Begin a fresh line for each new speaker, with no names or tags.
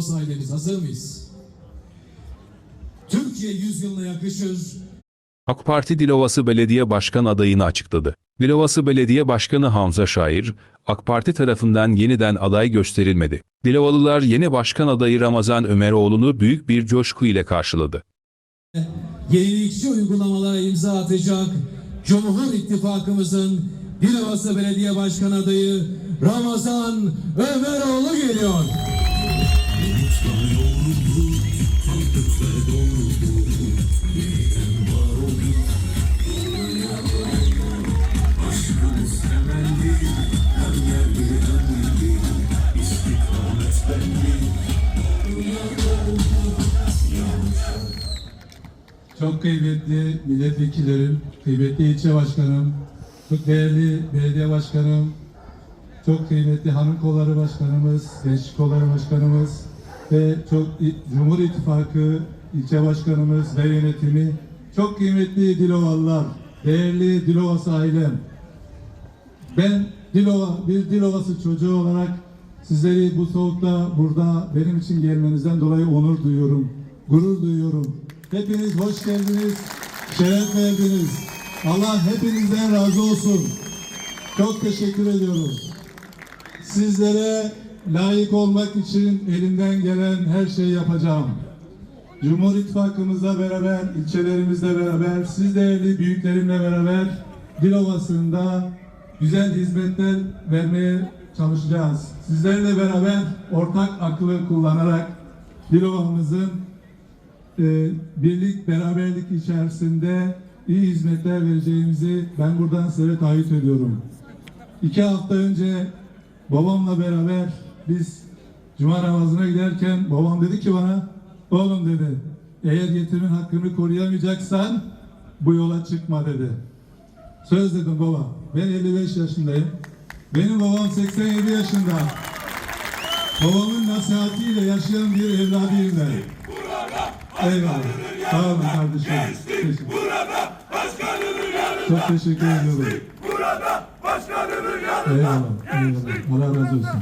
Dilovası ailemiz hazır mıyız? Türkiye yüzyılına yakışır
AK Parti Dilovası Belediye Başkan adayını açıkladı. Dilovası Belediye Başkanı Hamza Şair, AK Parti tarafından yeniden aday gösterilmedi. Dilovalılar yeni başkan adayı Ramazan Ömeroğlu'nu büyük bir coşku ile karşıladı.
yenilikçi uygulamalara imza atacak Cumhur İttifakımızın Dilovası Belediye Başkan adayı Ramazan Ömeroğlu geliyor.
Çok kıymetli milletvekillerim, kıymetli ilçe başkanım, çok değerli belediye başkanım, çok kıymetli hanım kolları başkanımız, gençlik kolları başkanımız ve çok Cumhur İttifakı ilçe başkanımız ve yönetimi, çok kıymetli Dilovalılar, değerli Dilovası ailem. Ben Dilova, bir Dilovası çocuğu olarak sizleri bu soğukta burada benim için gelmenizden dolayı onur duyuyorum, gurur duyuyorum. Hepiniz hoş geldiniz, şeref verdiniz. Allah hepinizden razı olsun. Çok teşekkür ediyorum. Sizlere layık olmak için elimden gelen her şeyi yapacağım. Cumhur İttifakımızla beraber, ilçelerimizle beraber, siz değerli büyüklerimle beraber Dilovası'nda güzel hizmetler vermeye çalışacağız. Sizlerle beraber ortak aklı kullanarak Dilova'mızın e, birlik, beraberlik içerisinde iyi hizmetler vereceğimizi ben buradan size taahhüt ediyorum. İki hafta önce babamla beraber biz cuma namazına giderken babam dedi ki bana oğlum dedi eğer yetimin hakkını koruyamayacaksan bu yola çıkma dedi. Söz dedim baba ben 55 yaşındayım. Benim babam 87 yaşında. Babamın nasihatiyle yaşayan bir evladıyım ben. Eyvallah. Sağ olun kardeşim. Teşekkür-
Burada başkanımın yanında.
Çok teşekkür ediyorum.
Burada başkanımın yanında.
Eyvallah. Eyvallah. Allah razı olsun.